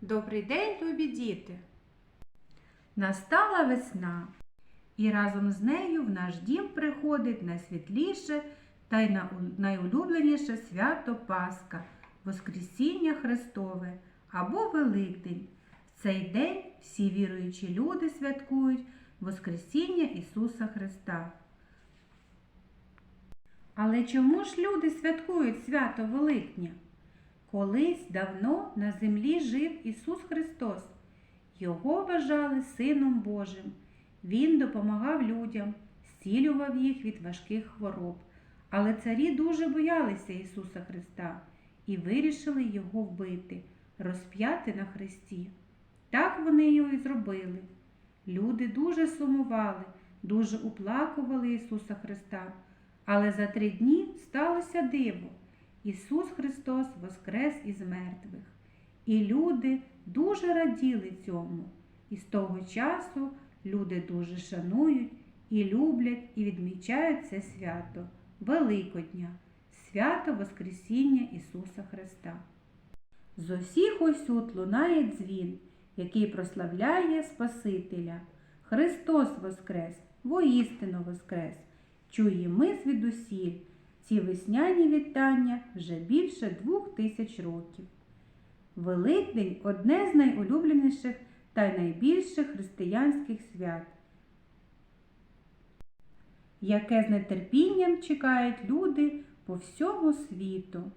Добрий день, любі діти! Настала весна, і разом з нею в наш дім приходить найсвітліше та й найулюбленіше свято Пасха, Воскресіння Христове або Великдень. В цей день всі віруючі люди святкують Воскресіння Ісуса Христа. Але чому ж люди святкують свято Великдня? Колись давно на землі жив Ісус Христос. Його вважали Сином Божим. Він допомагав людям, зцілював їх від важких хвороб. Але царі дуже боялися Ісуса Христа і вирішили його вбити, розп'яти на хресті. Так вони його і зробили. Люди дуже сумували, дуже уплакували Ісуса Христа. Але за три дні сталося диво. Ісус Христос воскрес із мертвих. І люди дуже раділи цьому. І з того часу люди дуже шанують і люблять і відмічають це свято Великодня, свято Воскресіння Ісуса Христа. З усіх осюд лунає дзвін, який прославляє Спасителя. Христос Воскрес, воістину Воскрес! Чуємо ми звідусіль ці весняні вітання вже більше двох тисяч років. Великдень одне з найулюбленіших та найбільших християнських свят, яке з нетерпінням чекають люди по всьому світу.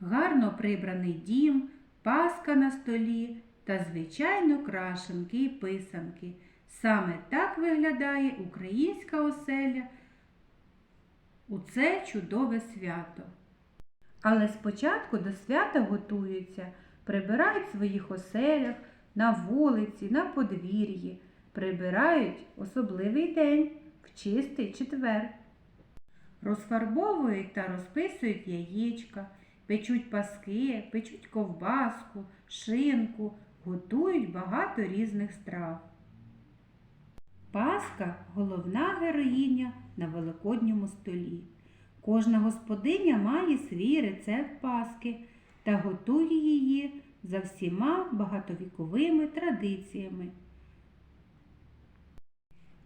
Гарно прибраний дім, паска на столі та, звичайно, крашенки і писанки. Саме так виглядає українська оселя у це чудове свято. Але спочатку до свята готуються, прибирають в своїх оселях, на вулиці, на подвір'ї, прибирають особливий день в чистий четвер. Розфарбовують та розписують яєчка, печуть паски, печуть ковбаску, шинку, готують багато різних страв. Паска головна героїня на великодньому столі. Кожна господиня має свій рецепт паски та готує її за всіма багатовіковими традиціями.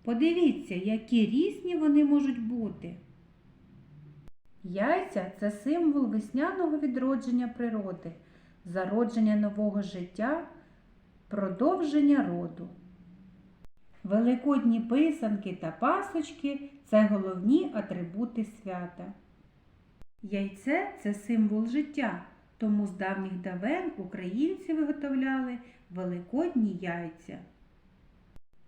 Подивіться, які різні вони можуть бути. Яйця це символ весняного відродження природи, зародження нового життя, продовження роду. Великодні писанки та пасочки це головні атрибути свята. Яйце це символ життя, тому з давніх давен українці виготовляли великодні яйця.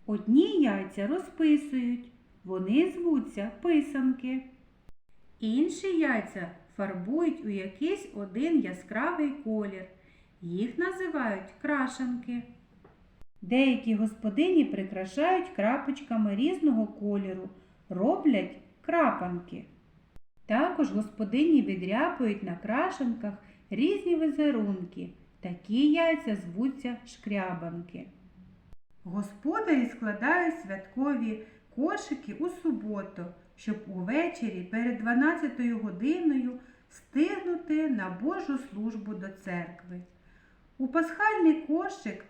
Одні яйця розписують, вони звуться писанки. Інші яйця фарбують у якийсь один яскравий колір. Їх називають крашенки. Деякі господині прикрашають крапочками різного кольору, роблять крапанки. Також господині відряпують на крашенках різні візерунки. Такі яйця звуться шкрябанки. Господарі складають святкові кошики у суботу, щоб увечері перед 12 годиною встигнути на Божу службу до церкви. У пасхальний кошик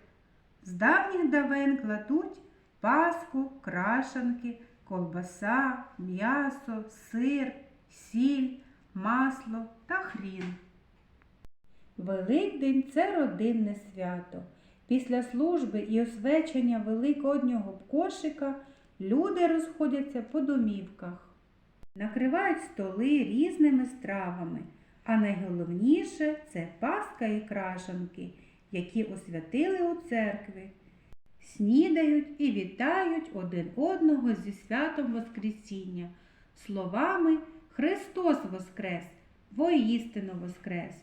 з давніх давен кладуть паску, крашанки, ковбаса, м'ясо, сир, сіль, масло та хрін. Великдень це родинне свято. Після служби і освячення великоднього кошика люди розходяться по домівках, накривають столи різними стравами, а найголовніше це паска і крашанки, які освятили у церкві, снідають і вітають один одного зі святом Воскресіння, словами Христос Воскрес, воістину Воскрес!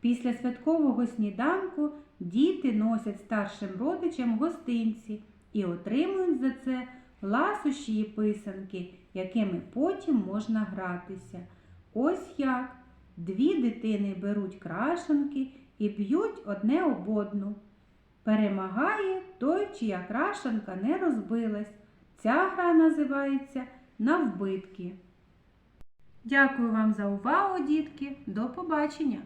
Після святкового сніданку діти носять старшим родичам гостинці і отримують за це ласощі і писанки, якими потім можна гратися. Ось як дві дитини беруть крашенки і б'ють одне об одну. Перемагає той, чия крашенка не розбилась. Ця гра називається навбитки. Дякую вам за увагу, дітки. До побачення!